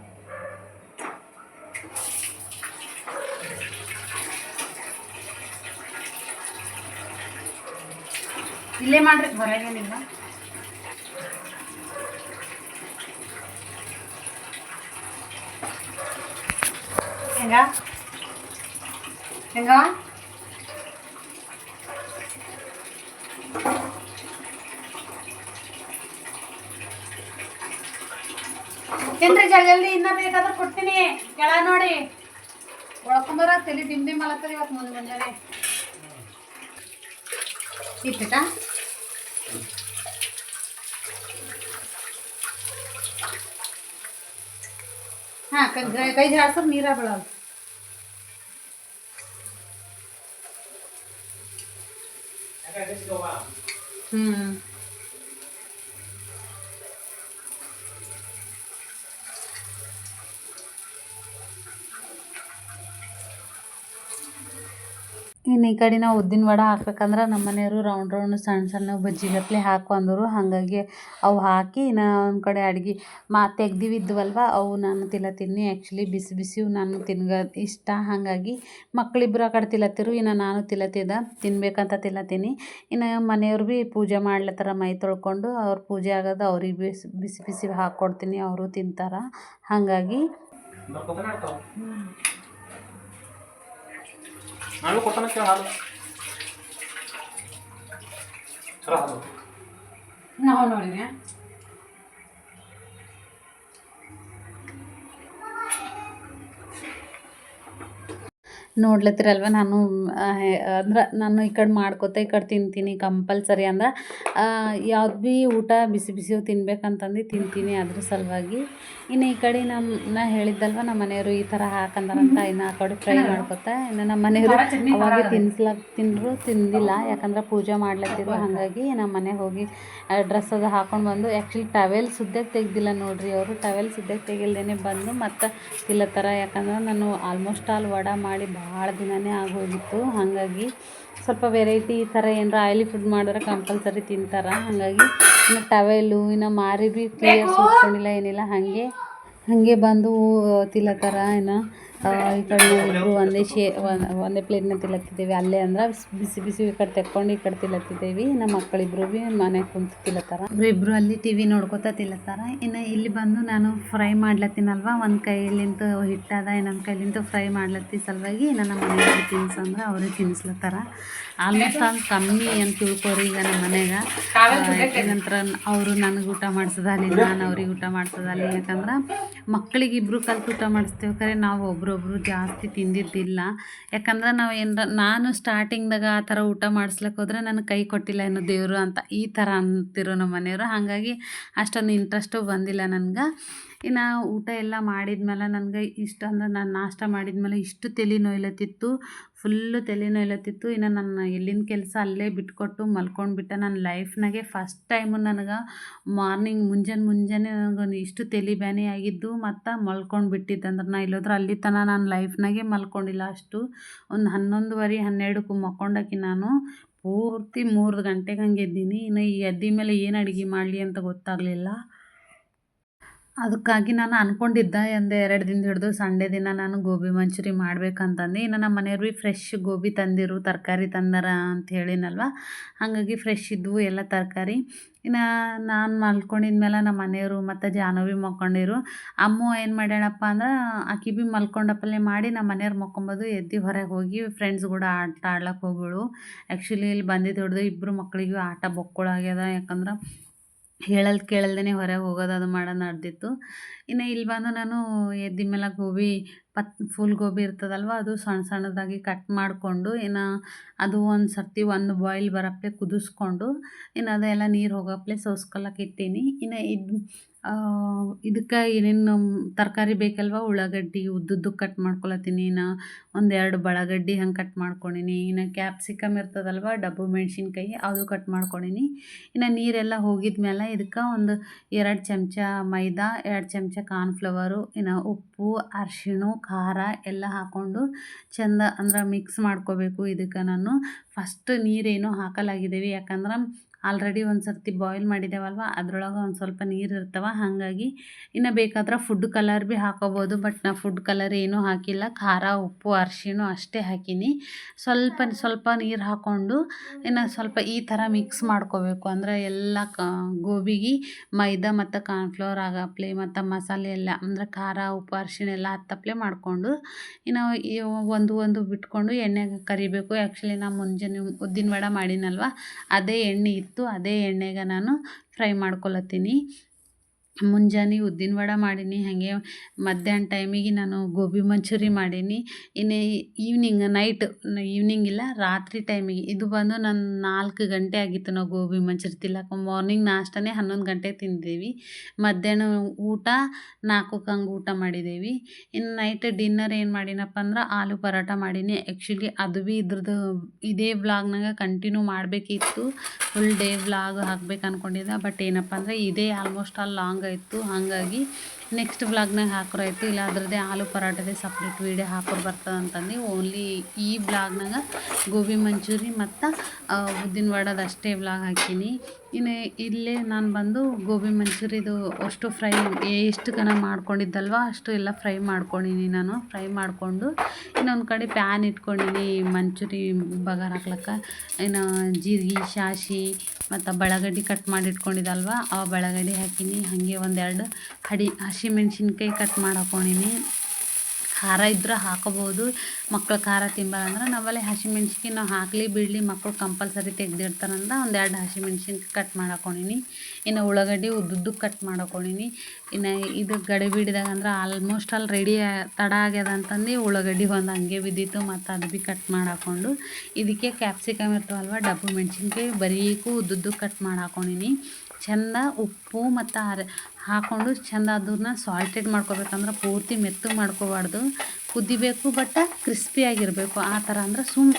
ಇಲ್ಲೇ ಮಾಡ್ರಿ ಹೊರಗೇನಿಲ್ಲ ಹೆಂಗ? ಹೆಂಗ ತಿನ್ರಿ ಜಲ್ದಿ ಇನ್ನ ಬೇಕಾದ್ರೆ ಕೊಡ್ತೀನಿ. ಕೆಳ ನೋಡಿ. ಒಳಕೊಂಬರ, ತಲೆ ಡಿಮ್ ಮಲತ್ತದ ಇವತ್ತು ಮುಂದೆ ಮುಂಜಾನೆ ಇಟ್ಟಿಟ ಹಾ ಕೈ ಕೈ ಜಾಡ್ಸರ್ ನೀರ ಬೀಳಲ್ಲ. ಹ್ಮ್. ಇನ್ನು ಈ ಕಡೆ ನಾವು ಉದ್ದಿನ ವಡೆ ಹಾಕ್ಬೇಕಂದ್ರೆ ನಮ್ಮ ಮನೆಯವರು ರೌಂಡ್ ರೌಂಡ್ ಸಣ್ಣ ಸಣ್ಣ ಬಜ್ಜಿಗತ್ಲೆ ಹಾಕು ಅಂದರು. ಹಾಗಾಗಿ ಅವು ಹಾಕಿ ನಾ ಒಂದು ಕಡೆ ಅಡ್ಗೆ ಮಾ ತೆಗ್ದಿವಿದ್ವಲ್ವ ಅವು ನಾನು ತಿನ್ನಿ. ಆ್ಯಕ್ಚುಲಿ ಬಿಸಿ ಬಿಸಿವು ನಾನು ತಿನ್ಗ ಇಷ್ಟ. ಹಾಗಾಗಿ ಮಕ್ಕಳಿಬ್ರು ಆ ಕಡೆ ತಿಲ್ಲತ್ತಿರು ಇನ್ನು ನಾನು ತಿಲ್ಲತ್ತಿದ್ದ ತಿನ್ಬೇಕಂತ ತಿಲತ್ತೀನಿ ಇನ್ನು ಮನೆಯವ್ರು ಭೀ ಪೂಜೆ ಮಾಡ್ಲತ್ತಾರ ಮೈ ತೊಳ್ಕೊಂಡು ಅವ್ರ ಪೂಜೆ ಆಗೋದು ಅವ್ರಿಗೆ ಬಿಸಿ ಬಿಸಿ ಬಿಸಿ ಹಾಕ್ಕೊಡ್ತೀನಿ ಅವರು ತಿಂತಾರೆ. ಹಾಗಾಗಿ ನಾನು ಕೊಡ್ತಾನೆ ಕೇಳ ಹಾಲು. ಹಾಲು. ನಾವು ನೋಡಿದ್ವಿ ನೋಡ್ಲತ್ತಿರಲ್ವ ನಾನು ಅಂದ್ರೆ ನಾನು ಈ ಕಡೆ ಮಾಡ್ಕೊತ ಈ ಕಡೆ ತಿಂತೀನಿ ಕಂಪಲ್ಸರಿ ಅಂದ್ರೆ ಯಾವ್ದು ಭೀ ಊಟ ಬಿಸಿ ಬಿಸಿವು ತಿನ್ಬೇಕಂತಂದು ತಿಂತೀನಿ ಅದ್ರ ಸಲುವಾಗಿ ಇನ್ನು ಈ ಕಡೆ ನಮ್ಮ ನಾ ಹೇಳಿದ್ದಲ್ವ ನಮ್ಮ ಮನೆಯವರು ಈ ಥರ ಹಾಕಂದಾರಂತ ಇನ್ನು ಆ ಕಡೆ ಫ್ರೈ ಮಾಡ್ಕೊತ ಇನ್ನು ನಮ್ಮ ಮನೆಯವರು ಅವಾಗ ಅದ. ತಿನ್ಸ್ಲಕ್ ತಿಂದರು ತಿಂದಿಲ್ಲ ಯಾಕಂದ್ರೆ ಪೂಜೆ ಮಾಡ್ಲತ್ತಿದ್ರು ಹಾಗಾಗಿ ನಮ್ಮ ಮನೆಗೆ ಹೋಗಿ ಡ್ರೆಸ್ ಅದು ಹಾಕೊಂಡು ಬಂದು ಆ್ಯಕ್ಚುಲಿ ಟವೆಲ್ ಸುದ್ದಕ್ಕೆ ತೆಗ್ದಿಲ್ಲ ನೋಡ್ರಿ ಅವರು ಟವೆಲ್ ಸುದ್ದಕ್ಕೆ ತೆಗಿಲ್ದೇನೆ ಬಂದು ಮತ್ತು ತಿಲ್ಲತ್ತಾರ ಯಾಕಂದ್ರೆ ನಾನು ಆಲ್ಮೋಸ್ಟ್ ಆಲ್ ವಡ ಮಾಡಿ ಭಾಳ ದಿನವೇ ಆಗೋಗಿತ್ತು. ಹಾಗಾಗಿ ಸ್ವಲ್ಪ ವೆರೈಟಿ ಈ ಥರ ಏನಾರ ಆಯ್ಲಿ ಫುಡ್ ಮಾಡಿದ್ರೆ ಕಂಪಲ್ಸರಿ ತಿಂತಾರೆ. ಹಾಗಾಗಿ ಇನ್ನು ಟವೆಲು ಇನ್ನು ಮಾರಿ ಬಿ ಕ್ಲಿಯರ್ ಸುಟ್ಕೊಂಡಿಲ್ಲ ಏನಿಲ್ಲ. ಹಾಗೆ ಹಾಗೆ ಬಂದು ತಿಲ್ಲತ್ತಾರ ಇನ್ನು ಈ ಕಡೆ ಇಬ್ಬರು ಒಂದೇ ಶೇ ಒಂದ್- ಪ್ಲೇಟ್ನ ತಿಲ್ಲತ್ತಿದ್ದೀವಿ ಅಲ್ಲೇ ಅಂದ್ರೆ ಬಿಸಿ ಬಿಸಿ ಈ ಕಡೆ ತೆಕ್ಕೊಂಡು ಈ ಕಡೆ ತಿಲ್ಲತ್ತಿದ್ದೀವಿ ನಮ್ಮ ಮಕ್ಕಳಿಬ್ರು ಭೀ ಮನೆ ಕುಂತು ತಿಲ್ಲತ್ತಾರ ಇಬ್ಬರು ಅಲ್ಲಿ ಟಿ ವಿ ನೋಡ್ಕೊತಾ ತಿಲ್ಲತ್ತಾರ ಇನ್ನು ಇಲ್ಲಿ ಬಂದು ನಾನು ಫ್ರೈ ಮಾಡ್ಲತ್ತೀನಲ್ವ? ಒಂದು ಕೈಲಿಂತ ಹಿಟ್ಟದ ಇನ್ನೊಂದು ಕೈಲಿಂತ ಫ್ರೈ ಮಾಡ್ಲತ್ತಿ ಸಲುವಾಗಿ ಇನ್ನು ನಮ್ಮ ಮನೆಯವ್ರಿಗೆ ತಿನ್ಸಂದ್ರೆ ಅವ್ರಿಗೆ ತಿನ್ನಿಸ್ಲತ್ತಾರ ಆಲ್ಮೋಸ್ಟ್ ಆಲ್ ಕಮ್ಮಿ ಅಂತ ತಿಳ್ಕೊರಿ ಈಗ ನಮ್ಮ ಮನೆಗೆ. ನಂತರ ಅವರು ನನಗೆ ಊಟ ಮಾಡಿಸೋದಲ್ಲಿ ನಾನು ಅವ್ರಿಗೆ ಊಟ ಮಾಡಿಸೋದಲ್ಲಿ ಯಾಕಂದ್ರೆ ಮಕ್ಕಳಿಗೆ ಇಬ್ಬರು ಕಲ್ತು ಊಟ ಮಾಡಿಸ್ತೇವೆ ಖರೆ ನಾವು ಒಬ್ರೊಬ್ರು ಜಾಸ್ತಿ ತಿಂದಿದ್ದಿಲ್ಲ ಯಾಕಂದ್ರೆ ನಾವು ಏನರ, ನಾನು ಸ್ಟಾರ್ಟಿಂಗ್ದಾಗ ಆ ಥರ ಊಟ ಮಾಡಿಸ್ಲಕ್ಕೆ ಹೋದ್ರೆ ನನಗೆ ಕೈ ಕೊಟ್ಟಿಲ್ಲ ಏನು ದೇವರು ಅಂತ, ಈ ಥರ ಅಂತಿರೋ ನಮ್ಮ ಮನೆಯವರು. ಹಾಗಾಗಿ ಅಷ್ಟೊಂದು ಇಂಟ್ರೆಸ್ಟು ಬಂದಿಲ್ಲ ನನಗೆ. ಇನ್ನು ಊಟ ಎಲ್ಲ ಮಾಡಿದ್ಮೇಲೆ ನನಗೆ ಇಷ್ಟು ಅಂದ್ರೆ ನಾನು ನಾಷ್ಟ ಮಾಡಿದ್ಮೇಲೆ ಇಷ್ಟು ತಲೆ ನೋಯ್ಲತ್ತಿತ್ತು. ಫುಲ್ಲು ತಲೆ ನೋಯ್ಲತ್ತಿತ್ತು ಇನ್ನು ನನ್ನ ಎಲ್ಲಿನ ಕೆಲಸ ಅಲ್ಲೇ ಬಿಟ್ಕೊಟ್ಟು ಮಲ್ಕೊಂಡ್ಬಿಟ್ಟೆ. ನನ್ನ ಲೈಫ್ನಾಗೆ ಫಸ್ಟ್ ಟೈಮು ನನಗೆ ಮಾರ್ನಿಂಗ್ ಮುಂಜಾನೆ ಮುಂಜಾನೆ ನನಗೊಂದು ಇಷ್ಟು ತಲೆ ಬ್ಯಾನೆ ಆಗಿದ್ದು ಮತ್ತು ಮಲ್ಕೊಂಡು ಬಿಟ್ಟಿದ್ದೆ ಅಂದ್ರೆ ನಾ ಇಲ್ಲೋದ್ರೆ ಅಲ್ಲಿ ತನಕ ನಾನು ಲೈಫ್ನಾಗೆ ಮಲ್ಕೊಂಡಿಲ್ಲ ಅಷ್ಟು. ಒಂದು ಹನ್ನೊಂದುವರೆ, ಹನ್ನೆರಡಕ್ಕೂ ಮಲ್ಕೊಂಡಕ್ಕೆ ನಾನು ಪೂರ್ತಿ ಮೂರು ಗಂಟೆಗೆ ಹಂಗೆ ಇದ್ದೀನಿ ಇನ್ನು ಈ ಎದ್ದ ಮೇಲೆ ಏನು ಅಡುಗೆ ಮಾಡಲಿ ಅಂತ ಗೊತ್ತಾಗಲಿಲ್ಲ. ಅದಕ್ಕಾಗಿ ನಾನು ಅಂದ್ಕೊಂಡಿದ್ದೆ ಒಂದು ಎರಡು ದಿನ ಹಿಡಿದು ಸಂಡೇ ದಿನ ನಾನು ಗೋಬಿ ಮಂಚೂರಿ ಮಾಡ್ಬೇಕಂತಂದು. ಇನ್ನು ನಮ್ಮ ಮನೆಯವ್ರು ಭೀ ಫ್ರೆಶ್ ಗೋಬಿ ತಂದಿರು, ತರಕಾರಿ ತಂದಾರ ಅಂತ ಹೇಳಿನಲ್ವ? ಹಾಗಾಗಿ ಫ್ರೆಶ್ ಇದ್ವು, ಎಲ್ಲ ತರಕಾರಿ. ಇನ್ನು ನಾನು ಮಲ್ಕೊಂಡಿದ್ಮೇಲೆ ನಮ್ಮ ಮನೆಯವರು ಮತ್ತು ಜಾನು ಭೀ ಮಲ್ಕೊಂಡಿರು. ಅಮ್ಮ ಏನು ಮಾಡ್ಯಾಳಪ್ಪ ಅಂದ್ರೆ, ಆಕಿ ಭೀ ಮಲ್ಕೊಂಡಪ್ಪಲೆ ಮಾಡಿ ನಮ್ಮ ಮನೆಯವ್ರು ಮಲ್ಕೊಂಬೋದು ಎದ್ದು ಹೊರಗೆ ಹೋಗಿ ಫ್ರೆಂಡ್ಸ್ ಕೂಡ ಆಟ ಆಡ್ಲಕ್ಕೆ ಹೋಗೋಳು ಆ್ಯಕ್ಚುಲಿ ಇಲ್ಲಿ ಬಂದಿದ್ದು ಹಿಡ್ದು ಇಬ್ಬರು ಮಕ್ಕಳಿಗೂ ಆಟ ಬೊಕ್ಕಳಾಗ್ಯದ, ಯಾಕಂದ್ರೆ ಹೇಳಲ್ ಕೇಳಲ್ದೇ ಹೊರಗೆ ಹೋಗೋದು ಅದು ಮಾಡೋದು ನಡೆದಿತ್ತು. ಇನ್ನು ಇಲ್ಲಿ ಬಂದು ನಾನು ಎದ್ದಿನ ಮೇಲೆ ಗೋಬಿ ಪತ್ ಫುಲ್ ಗೋಬಿ ಇರ್ತದಲ್ವ, ಅದು ಸಣ್ಣ ಸಣ್ಣದಾಗಿ ಕಟ್ ಮಾಡಿಕೊಂಡು ಇನ್ನು ಅದು ಒಂದು ಸರ್ತಿ ಒಂದು ಬಾಯ್ಲ್ ಬರಪ್ಲೆ ಕುದಿಸ್ಕೊಂಡು ಇನ್ನು ಅದೆಲ್ಲ ನೀರು ಹೋಗಪ್ಲೆ ಸೋಸ್ಕೊಳಕ್ಕೆ ಇಟ್ಟೀನಿ. ಇನ್ನು ಇದು ಇದಕ್ಕೆ ಏನೇನು ತರಕಾರಿ ಬೇಕಲ್ವ, ಉಳ್ಳಾಗಡ್ಡಿ ಉದ್ದುದ್ದು ಕಟ್ ಮಾಡ್ಕೊಳತ್ತೀನಿ ಇನ್ನು ಒಂದೆರಡು ಬಳಗಡ್ಡಿ ಹಂಗೆ ಕಟ್ ಮಾಡ್ಕೊಂಡಿನಿ ಇನ್ನು ಕ್ಯಾಪ್ಸಿಕಮ್ ಇರ್ತದಲ್ವ, ಡಬ್ಬು ಮೆಣಸಿನ್ಕಾಯಿ, ಅದು ಕಟ್ ಮಾಡ್ಕೊಂಡಿನಿ ಇನ್ನು ನೀರೆಲ್ಲ ಹೋಗಿದ್ಮೇಲೆ ಇದಕ್ಕೆ ಒಂದು ಎರಡು ಚಮಚ ಮೈದಾ, ಎರಡು ಚಮಚ ಕಾರ್ನ್ಫ್ಲವರು, ಇನ್ನು ಉಪ್ಪು, ಅರಿಶಿಣ ಖಾರ ಎಲ್ಲ ಹಾಕ್ಕೊಂಡು ಚೆಂದ ಅಂದ್ರೆ ಮಿಕ್ಸ್ ಮಾಡ್ಕೋಬೇಕು ಇದಕ್ಕೆ ನಾನು. ಫಸ್ಟ್ ನೀರೇನು ಹಾಕಲಾಗಿದ್ದೀವಿ ಯಾಕಂದ್ರೆ ಆಲ್ರೆಡಿ ಒಂದು ಸರ್ತಿ ಬಾಯ್ಲ್ ಮಾಡಿದ್ದೇವಲ್ವ ಅದರೊಳಗೆ ಒಂದು ಸ್ವಲ್ಪ ನೀರು ಇರ್ತವೆ, ಹಾಗಾಗಿ ಇನ್ನು ಬೇಕಾದ್ರೆ ಫುಡ್ ಕಲರ್ ಭೀ ಹಾಕೋಬೋದು ಬಟ್ ನಾ ಫುಡ್ ಕಲರ್ ಏನೂ ಹಾಕಿಲ್ಲ. ಖಾರ, ಉಪ್ಪು ಅರಿಶಿಣ ಅಷ್ಟೇ ಹಾಕೀನಿ. ಸ್ವಲ್ಪ ಸ್ವಲ್ಪ ನೀರು ಹಾಕ್ಕೊಂಡು ಇನ್ನು ಸ್ವಲ್ಪ ಈ ಥರ ಮಿಕ್ಸ್ ಮಾಡ್ಕೋಬೇಕು. ಅಂದರೆ ಎಲ್ಲ ಕ, ಗೋಬಿಗೆ ಮೈದಾ ಮತ್ತು ಕಾರ್ನ್ಫ್ಲವರ್ ಆಗಪ್ಲೆ ಮತ್ತು ಮಸಾಲೆ ಎಲ್ಲ, ಅಂದರೆ ಖಾರ, ಉಪ್ಪು ಅರಿಶಿಣ ಎಲ್ಲ ಹತ್ತಪ್ಲೆ ಮಾಡಿಕೊಂಡು ಇನ್ನು ಒಂದು ಒಂದು ಬಿಟ್ಕೊಂಡು ಎಣ್ಣೆಗೆ ಕರಿಬೇಕು. ಆ್ಯಕ್ಚುಲಿ ನಾ ಮುಂಜಾನೆ ಉದ್ದಿನ ವಡೆ ಮಾಡಿನಲ್ವ, ಅದೇ ಎಣ್ಣೆ ಇತ್ತು. ಅದೇ ಎಣ್ಣೆಗೆ ನಾನು ಫ್ರೈ ಮಾಡ್ಕೊಳತ್ತೀನಿ. ಮುಂಜಾನೆ ಉದ್ದಿನ ವಡೆ ಮಾಡೀನಿ, ಹಾಗೆ ಮಧ್ಯಾಹ್ನ ಟೈಮಿಗೆ ನಾನು ಗೋಬಿ ಮಂಚೂರಿ ಮಾಡೀನಿ. ಇನ್ನು ಈವ್ನಿಂಗ್ ನೈಟ್ ಈವ್ನಿಂಗ್ ಇಲ್ಲ, ರಾತ್ರಿ ಟೈಮಿಗೆ ಇದು ಬಂದು ನನ್ನ ನಾಲ್ಕು ಗಂಟೆ ಆಗಿತ್ತು ನಾವು ಗೋಬಿ ಮಂಚೂರಿ ತಿಲ್ಲಕ ಮಾರ್ನಿಂಗ್ ನಾಷ್ಟನೇ ಹನ್ನೊಂದು ಗಂಟೆ ತಿಂದಿದ್ದೀವಿ ಮಧ್ಯಾಹ್ನ ಊಟ ನಾಲ್ಕಕ್ಕೆ ಹಂಗೆ ಊಟ ಮಾಡಿದ್ದೀವಿ ಇನ್ನು ನೈಟ್ ಡಿನ್ನರ್ ಏನು ಮಾಡಿನಪ್ಪ ಅಂದ್ರೆ ಆಲೂ ಪರೋಟ ಮಾಡೀನಿ. ಆ್ಯಕ್ಚುಲಿ ಅದು ಭೀ ಇದ್ರದ್ದು ಇದೇ ವ್ಲಾಗ್ನಾಗ ಕಂಟಿನ್ಯೂ ಮಾಡಬೇಕಿತ್ತು. ಫುಲ್ ಡೇ ವ್ಲಾಗ್ ಹಾಕ್ಬೇಕು ಅಂದ್ಕೊಂಡಿದ್ದೆ ಬಟ್ ಏನಪ್ಪ ಅಂದರೆ ಇದೇ ಆಲ್ಮೋಸ್ಟ್ ಆಲ್ ಲಾಂಗ್ ಆಯಿತು ಹಾಗಾಗಿ ನೆಕ್ಸ್ಟ್ ಬ್ಲಾಗ್ನಾಗ ಹಾಕೋರಾಯ್ತು ಇಲ್ಲ ಅದ್ರದ್ದೇ ಆಲೂ ಪರಾಟದೇ ಸಪ್ರೇಟ್ ವೀಡಿಯೋ ಹಾಕೋರು ಬರ್ತದೆ ಅಂತಂದು ಓನ್ಲಿ ಈ ಬ್ಲಾಗ್ನಾಗ ಗೋಬಿ ಮಂಚೂರಿ ಮತ್ತು ಉದ್ದಿನ ವಡದ ಅಷ್ಟೇ ಬ್ಲಾಗ್ ಹಾಕೀನಿ. ಇನ್ನು ಇಲ್ಲೇ ನಾನು ಬಂದು ಗೋಬಿ ಮಂಚೂರಿದು ಅಷ್ಟು ಫ್ರೈ ಎಷ್ಟು ಕನ ಮಾಡ್ಕೊಂಡಿದ್ದಲ್ವ, ಅಷ್ಟು ಎಲ್ಲ ಫ್ರೈ ಮಾಡ್ಕೊಂಡಿನಿ ನಾನು. ಫ್ರೈ ಮಾಡಿಕೊಂಡು ಇನ್ನೊಂದು ಕಡೆ ಪ್ಯಾನ್ ಇಟ್ಕೊಂಡಿನಿ, ಮಂಚೂರಿ ಬಗಾರ್ ಹಾಕ್ಲಕ್ಕ. ಇನ್ನು ಜೀರಿಗೆ ಸಾಸಿ ಮತ್ತು ಬೆಳಗಡ್ಡೆ ಕಟ್ ಮಾಡಿ ಇಟ್ಕೊಂಡಿದ್ದಲ್ವ ಆ ಬೆಳಗಡ್ಡೆ ಹಾಕೀನಿ. ಹಾಗೆ ಒಂದೆರಡು ಹಡಿ ಹಸಿಮೆಣ್ಸಿನ್ಕಾಯಿ ಕಟ್ ಮಾಡಿ ಖಾರ ಇದ್ರೆ ಹಾಕೋಬೋದು. ಮಕ್ಕಳು ಖಾರ ತಿಂಬಲ್ಲ ಅಂದ್ರೆ ನಾವಲ್ಲಿ ಹಸಿಮೆಣ್ಸಿನ್ಕಾಯಿ ನಾವು ಹಾಕಲಿ ಬಿಡಲಿ ಮಕ್ಕಳು ಕಂಪಲ್ಸರಿ ತೆಗ್ದಿಡ್ತಾರಂತ ಒಂದೆರಡು ಹಸಿಮೆಣ್ಸಿನ್ಕಾಯಿ ಕಟ್ ಮಾಡಿ ಹಾಕ್ಕೊಂಡೀನಿ ಇನ್ನು ಉಳ್ಳಾಗಡ್ಡಿ ಉದ್ದುದ್ದು ಕಟ್ ಮಾಡಿ ಹಾಕ್ಕೊಂಡೀನಿ ಇನ್ನು ಇದು ಗಡಿ ಬಿಡಿದಾಗ ಅಂದ್ರೆ ಆಲ್ಮೋಸ್ಟ್ ಅಲ್ಲಿ ರೆಡಿ ತಡ ಆಗ್ಯದ ಅಂತಂದು ಉಳ್ಳಾಗಡ್ಡಿ ಒಂದು ಹಂಗೆ ಬಿದ್ದಿತ್ತು ಮತ್ತು ಅದು ಭೀ ಕಟ್ ಮಾಡಿ ಹಾಕ್ಕೊಂಡು ಇದಕ್ಕೆ ಕ್ಯಾಪ್ಸಿಕಮ್ ಇರ್ತಾವಲ್ವ ಡಬ್ಬು ಮೆಣ್ಸಿನ್ಕಾಯಿ ಬರೀಕು ಉದ್ದುದ್ದು ಕಟ್ ಮಾಡಿ ಹಾಕೊಂಡೀನಿ ಚೆಂದ ಉಪ್ಪು ಮತ್ತು ಅರ ಹಾಕ್ಕೊಂಡು ಚೆಂದ ಅದನ್ನ ಸಾಲ್ಟೆಡ್ ಮಾಡ್ಕೋಬೇಕಂದ್ರೆ ಪೂರ್ತಿ ಮೆತ್ತಗೆ ಮಾಡ್ಕೋಬಾರ್ದು. ಕುದಿಬೇಕು ಬಟ್ ಕ್ರಿಸ್ಪಿಯಾಗಿರಬೇಕು ಆ ಥರ ಅಂದ್ರೆ ಸುಮ್,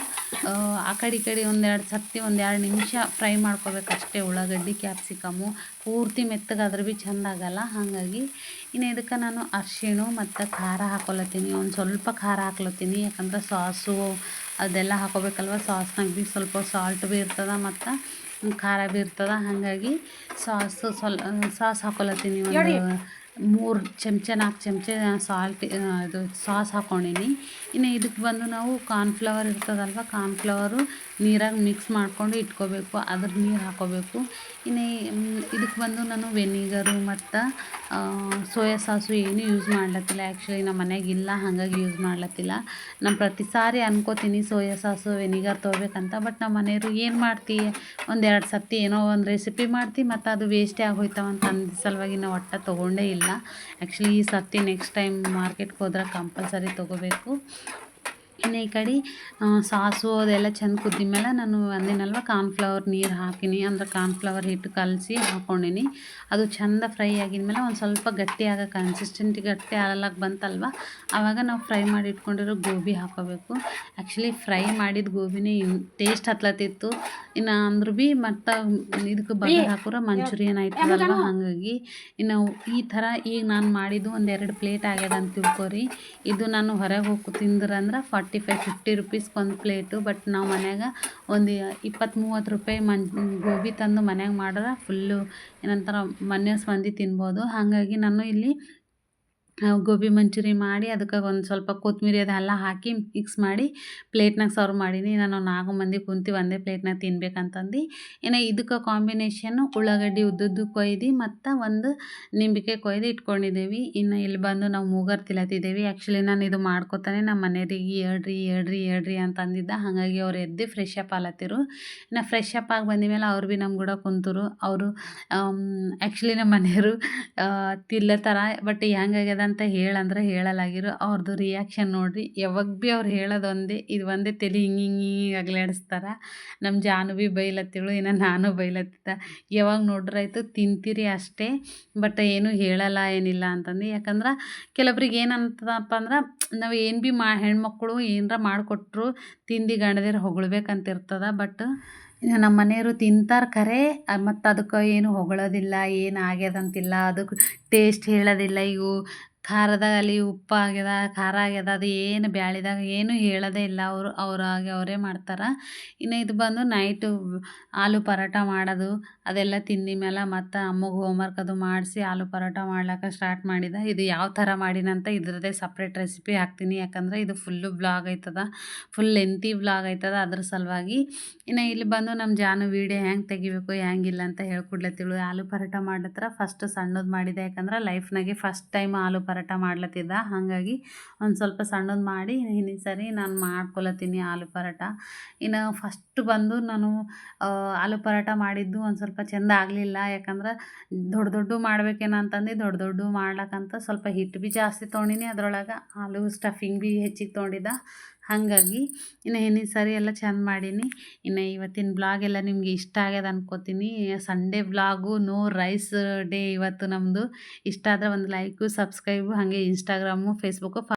ಆ ಕಡೆ ಈ ಕಡೆ ಒಂದೆರಡು ಸರ್ತಿ ಒಂದೆರಡು ನಿಮಿಷ ಫ್ರೈ ಮಾಡ್ಕೋಬೇಕು ಅಷ್ಟೇ ಉಳ್ಳಾಗಡ್ಡಿ ಕ್ಯಾಪ್ಸಿಕಮ್ಮು ಪೂರ್ತಿ ಮೆತ್ತಗಾದ್ರೆ ಭೀ ಚೆಂದ ಆಗಲ್ಲ. ಹಾಗಾಗಿ ಇನ್ನು ಇದಕ್ಕೆ ನಾನು ಅರ್ಶಿಣು ಮತ್ತು ಖಾರ ಹಾಕೊಲತ್ತೀನಿ. ಒಂದು ಸ್ವಲ್ಪ ಖಾರ ಹಾಕ್ಲತ್ತೀನಿ. ಯಾಕಂದ್ರೆ ಸಾಸು ಅದೆಲ್ಲ ಹಾಕೋಬೇಕಲ್ವ? ಸಾಸ್ನಾಗ ಭೀ ಸ್ವಲ್ಪ ಸಾಲ್ಟ್ ಭೀ ಇರ್ತದೆ ಮತ್ತು ಖಾರ ಭೀ ಇರ್ತದೆ. ಹಾಗಾಗಿ ಸಾಸ್ ಸ್ವಲ್ ಸಾಸ್ ಹಾಕೊಳತ್ತೀನಿ ಒಂದು ಮೂರು ಚಮಚ ನಾಲ್ಕು ಚಮಚ ಸಾಲ್ಟ್ ಇದು ಸಾಸ್ ಹಾಕೊಂಡೀನಿ. ಇನ್ನು ಇದಕ್ಕೆ ಬಂದು ನಾವು ಕಾರ್ನ್ಫ್ಲವರ್ ಇರ್ತದಲ್ವ ಕಾರ್ನ್ಫ್ಲವರು ನೀರಾಗಿ ಮಿಕ್ಸ್ ಮಾಡ್ಕೊಂಡು ಇಟ್ಕೋಬೇಕು. ಅದ್ರ ನೀರು ಹಾಕ್ಕೋಬೇಕು ಇನ್ನು ಇದಕ್ಕೆ ಬಂದು ನಾನು ವೆನಿಗರು ಮತ್ತು ಸೋಯಾ ಸಾಸು ಏನು ಯೂಸ್ ಮಾಡ್ಲತ್ತಿಲ್ಲ. ಆ್ಯಕ್ಚುಲಿ ನಮ್ಮ ಮನೆಯಾಗ ಇಲ್ಲ, ಹಾಗಾಗಿ ಯೂಸ್ ಮಾಡ್ಲತ್ತಿಲ್ಲ. ನಾನು ಪ್ರತಿ ಸಾರಿ ಅನ್ಕೋತೀನಿ ಸೋಯಾ ಸಾಸು ವೆನಿಗರ್ ತೊಗೋಬೇಕಂತ. ಬಟ್ ನಮ್ಮ ಮನೆಯವರು ಏನು ಮಾಡ್ತಿ? ಒಂದೆರಡು ಸರ್ತಿ ಏನೋ ಒಂದು ರೆಸಿಪಿ ಮಾಡ್ತಿ, ಮತ್ತು ಅದು ವೇಸ್ಟೇ ಆಗಿ ಅಂತ ಅಂದ ಸಲುವಾಗಿ ನಾವು ಒಟ್ಟು ತೊಗೊಂಡೇ ಇಲ್ಲ. ಆ್ಯಕ್ಚುಲಿ ಈ ಸರ್ತಿ ನೆಕ್ಸ್ಟ್ ಟೈಮ್ ಮಾರ್ಕೆಟ್ಗೆ ಹೋದ್ರೆ ಕಂಪಲ್ಸರಿ ತೊಗೋಬೇಕು. ಇನ್ನು ಈ ಕಡೆ. ಸಾಸು ಅದೆಲ್ಲ ಚೆಂದ ಕುದ್ದಿದ ಮೇಲೆ ನಾನು ಅಂದಿನಲ್ವ ಕಾರ್ನ್ಫ್ಲವರ್ ನೀರು ಹಾಕೀನಿ. ಅಂದ್ರೆ ಕಾರ್ನ್ಫ್ಲವರ್ ಹಿಟ್ಟು ಕಲಸಿ ಹಾಕೊಂಡಿನಿ. ಅದು ಚೆಂದ ಫ್ರೈ ಆಗಿದ್ಮೇಲೆ ಒಂದು ಸ್ವಲ್ಪ ಗಟ್ಟಿಯಾಗ ಕನ್ಸಿಸ್ಟೆಂಟ್ ಗಟ್ಟಿ ಆಗಲಕ್ಕೆ ಬಂತಲ್ವ? ಆವಾಗ ನಾವು ಫ್ರೈ ಮಾಡಿ ಇಟ್ಕೊಂಡಿರೋ ಗೋಬಿ ಹಾಕೋಬೇಕು. ಆ್ಯಕ್ಚುಲಿ ಫ್ರೈ ಮಾಡಿದ ಗೋಬಿನೇ ಟೇಸ್ಟ್ ಹತ್ಲತ್ತಿತ್ತು. ಇನ್ನು ಅಂದ್ರೂ ಭೀ ಮತ್ತು ಇದಕ್ಕೆ ಬಗ್ಗೆ ಹಾಕೋರ ಮಂಚೂರಿಯನ್ ಆಯ್ತದಲ್ವ? ಹಾಗಾಗಿ ಇನ್ನು ಈ ಥರ ಈಗ ನಾನು ಮಾಡಿದ್ದು ಒಂದೆರಡು ಪ್ಲೇಟ್ ಆಗ್ಯದ ಅಂತ ತಿಳ್ಕೊರಿ. ಇದು ನಾನು ಹೊರಗೆ ಹೋಗಿ ತಿಂದ್ರಂದ್ರೆ ಫಾರ್ಟಿ ಫೈವ್ ಫಿಫ್ಟಿ ರುಪೀಸ್ಗೆ ಒಂದು ಪ್ಲೇಟು ಬಟ್ ನಾವು ಮನ್ಯಾಗ ಒಂದು ಇಪ್ಪತ್ತು ಮೂವತ್ತು ರೂಪಾಯಿ ಮನ್, ಗೋಬಿ ತಂದು ಮನ್ಯಾಗ ಮಾಡಿದ್ರೆ ಫುಲ್ಲು ಏನಂತಾರೆ ಮನೆ ಮಂದಿ ತಿನ್ಬೋದು. ಹಾಗಾಗಿ ನಾನು ಇಲ್ಲಿ ಗೋಬಿ ಮಂಚೂರಿ ಮಾಡಿ ಅದಕ್ಕೆ ಒಂದು ಸ್ವಲ್ಪ ಕೊತ್ತಂಬರಿ ಅದೆಲ್ಲ ಹಾಕಿ ಮಿಕ್ಸ್ ಮಾಡಿ ಪ್ಲೇಟ್ನಾಗ ಸರ್ವ್ ಮಾಡೀನಿ. ನಾನು ನಾಲ್ಕು ಮಂದಿ ಕುಂತು ಒಂದೇ ಪ್ಲೇಟ್ನಾಗ ತಿನ್ಬೇಕಂತಂದು. ಏನೋ ಇದಕ್ಕೆ ಕಾಂಬಿನೇಷನ್ನು ಉಳ್ಳಾಗಡ್ಡಿ ಉದ್ದದ್ದು ಕೊಯ್ದು ಮತ್ತು ಒಂದು ನಿಂಬಿಕೆ ಕೊಯ್ದು ಇಟ್ಕೊಂಡಿದ್ದೀವಿ ಇನ್ನು ಇಲ್ಲಿ ಬಂದು ನಾವು ಮೂಗರ್ ತಿಲತ್ತಿದ್ದೀವಿ ಆ್ಯಕ್ಚುಲಿ ನಾನು ಇದು ಮಾಡ್ಕೊತಾನೆ ನಮ್ಮ ಮನೆಯವರಿಗೆ ಹೇಳ್ರಿ ಹೇಳ್ರಿ ಹೇಳ್ರಿ ಅಂತ ಅಂದಿದ್ದ ಹಾಗಾಗಿ ಅವ್ರು ಎದ್ದು ಫ್ರೆಶ್ ಅಪ್ ಆಲತ್ತಿರು. ಇನ್ನು ಫ್ರೆಶ್ ಅಪ್ ಆಗಿ ಮೇಲೆ ಅವ್ರು ಭೀ ನಮ್ಮ ಕೂಡ ಕುಂತರು. ಅವರು ಆ್ಯಕ್ಚುಲಿ ನಮ್ಮ ಮನೆಯವರು ತಿಲ್ಲತ್ತಾರ ಬಟ್ ಹೆಂಗಾಗ್ಯದ ಅಂತ ಹೇಳಂದ್ರೆ ಹೇಳಲಾಗಿರು. ಅವ್ರದ್ದು ರಿಯಾಕ್ಷನ್ ನೋಡಿರಿ, ಯಾವಾಗ ಭೀ ಅವ್ರು ಹೇಳೋದು ಒಂದೇ, ಇದು ಒಂದೇ ತಲೆ ಹಿಂಗೆ ಹಿಂಗೆ ಹಿಂಗೆ ಅಗ್ಲಾಡಿಸ್ತಾರೆ. ನಮ್ಮ ಜಾನು ಭೀ ಬೈಲತ್ತಿಳು, ಇನ್ನು ನಾನು ಬೈಲತ್ತಿದ್ದ. ಯಾವಾಗ ನೋಡ್ರಾಯ್ತು ತಿಂತೀರಿ ಅಷ್ಟೇ, ಬಟ್ ಏನು ಹೇಳಲ್ಲ, ಏನಿಲ್ಲ ಅಂತಂದು. ಯಾಕಂದ್ರೆ ಕೆಲವೊಬ್ರಿಗೆ ಏನಂತದಪ್ಪ ಅಂದ್ರೆ, ನಾವು ಏನು ಭೀ ಮಾ, ಹೆಣ್ಮಕ್ಳು ಏನಾರ ಮಾಡಿಕೊಟ್ರು, ತಿಂದು ಗಂಡದಿರು ಹೊಗಳ್ಬೇಕಂತ ಇರ್ತದೆ ಬಟ್ ಇನ್ನು ನಮ್ಮ ಮನೆಯವರು ತಿಂತಾರೆ ಖರೆ ಮತ್ತು ಅದಕ್ಕೆ ಏನು ಹೊಗಳೋದಿಲ್ಲ, ಏನು ಆಗ್ಯದಂತಿಲ್ಲ ಅದಕ್ಕೆ ಟೇಸ್ಟ್ ಹೇಳೋದಿಲ್ಲ, ಇವು ಖಾರದಾಗಲಿ ಉಪ್ಪು ಆಗ್ಯದ, ಖಾರ ಆಗ್ಯದ, ಅದು ಏನು ಬ್ಯಾಳಿದಾಗ ಏನು ಹೇಳೋದೇ ಇಲ್ಲ ಅವರು ಅವ್ರಾಗೆ ಅವರೇ ಮಾಡ್ತಾರೆ. ಇನ್ನು ಇದು ಬಂದು ನೈಟು ಆಲೂ ಪರೋಟ ಮಾಡೋದು, ಅದೆಲ್ಲ ತಿಂದ ಮೇಲೆ ಮತ್ತು ಅಮ್ಮಗೆ ಹೋಮ್ವರ್ಕ್ ಅದು ಮಾಡಿಸಿ ಆಲೂ ಪರೋಟ ಮಾಡ್ಲಿಕ್ಕೆ ಸ್ಟಾರ್ಟ್ ಮಾಡಿದೆ. ಇದು ಯಾವ ಥರ ಮಾಡಿನಂತ ಇದ್ರದ್ದೇ ಸಪ್ರೇಟ್ ರೆಸಿಪಿ ಹಾಕ್ತೀನಿ. ಯಾಕಂದ್ರೆ ಇದು ಫುಲ್ಲು ಬ್ಲಾಗ್ ಆಯ್ತದ ಫುಲ್ ಲೆಂತಿ ಬ್ಲಾಗ್ ಆಯ್ತದ ಅದ್ರ ಸಲುವಾಗಿ. ಇನ್ನು ಇಲ್ಲಿ ಬಂದು ನಮ್ಮ ಜಾನು ವೀಡಿಯೋ ಹೆಂಗೆ ತೆಗಿಬೇಕು ಹೆಂಗಿಲ್ಲ ಅಂತ ಹೇಳ್ಕೊಡ್ಲತ್ತಿಳು ಆಲೂ ಪರೋಟ ಮಾಡತ್ರ ಫಸ್ಟ್ ಸಣ್ಣದು ಮಾಡಿದೆ. ಯಾಕಂದ್ರೆ ಲೈಫ್ನಾಗೆ ಫಸ್ಟ್ ಟೈಮ್ ಆಲೂ ಪರೋಟ ಮಾಡ್ಲತ್ತಿದ್ದ. ಹಾಗಾಗಿ ಒಂದು ಸ್ವಲ್ಪ ಸಣ್ಣದು ಮಾಡಿ ಹಿಂದಿನ ಸರಿ ನಾನು ಮಾಡ್ಕೊಳತ್ತೀನಿ ಆಲೂ ಪರೋಟ. ಇನ್ನು ಫಸ್ಟ್ ಬಂದು ನಾನು ಆಲೂ ಪರೋಟ ಮಾಡಿದ್ದು ಒಂದು ಸ್ವಲ್ಪ ಚೆಂದ ಆಗಲಿಲ್ಲ. ಯಾಕಂದ್ರೆ ದೊಡ್ಡ ದೊಡ್ಡ ಮಾಡ್ಬೇಕೇನೋ ಅಂತಂದು, ದೊಡ್ಡ ದೊಡ್ಡ ಮಾಡ್ಲಕ್ಕಂತ ಸ್ವಲ್ಪ ಹಿಟ್ಟು ಭೀ ಜಾಸ್ತಿ ತೊಗೊಂಡಿನಿ ಅದ್ರೊಳಗೆ. ಆಲೂ ಸ್ಟಫಿಂಗ್ ಭೀ ಹೆಚ್ಚಿಗೆ ತೊಗೊಂಡಿದ್ದ. ಹಾಗಾಗಿ ಇನ್ನು ಹಿಂದಿನ ಸರಿ ಎಲ್ಲ ಚೆಂದ ಮಾಡೀನಿ. ಇನ್ನು ಇವತ್ತಿನ ಬ್ಲಾಗ್ ಎಲ್ಲ ನಿಮಗೆ ಇಷ್ಟ ಆಗ್ಯದ ಅನ್ಕೋತೀನಿ. Sunday blog no rice day ಇವತ್ತು ನಮ್ಮದು ಇಷ್ಟ ಆದರೆ ಒಂದು ಲೈಕು ಸಬ್ಸ್ಕ್ರೈಬು ಹಾಗೆ ಇನ್ಸ್ಟಾಗ್ರಾಮು ಫೇಸ್ಬುಕ್ಕು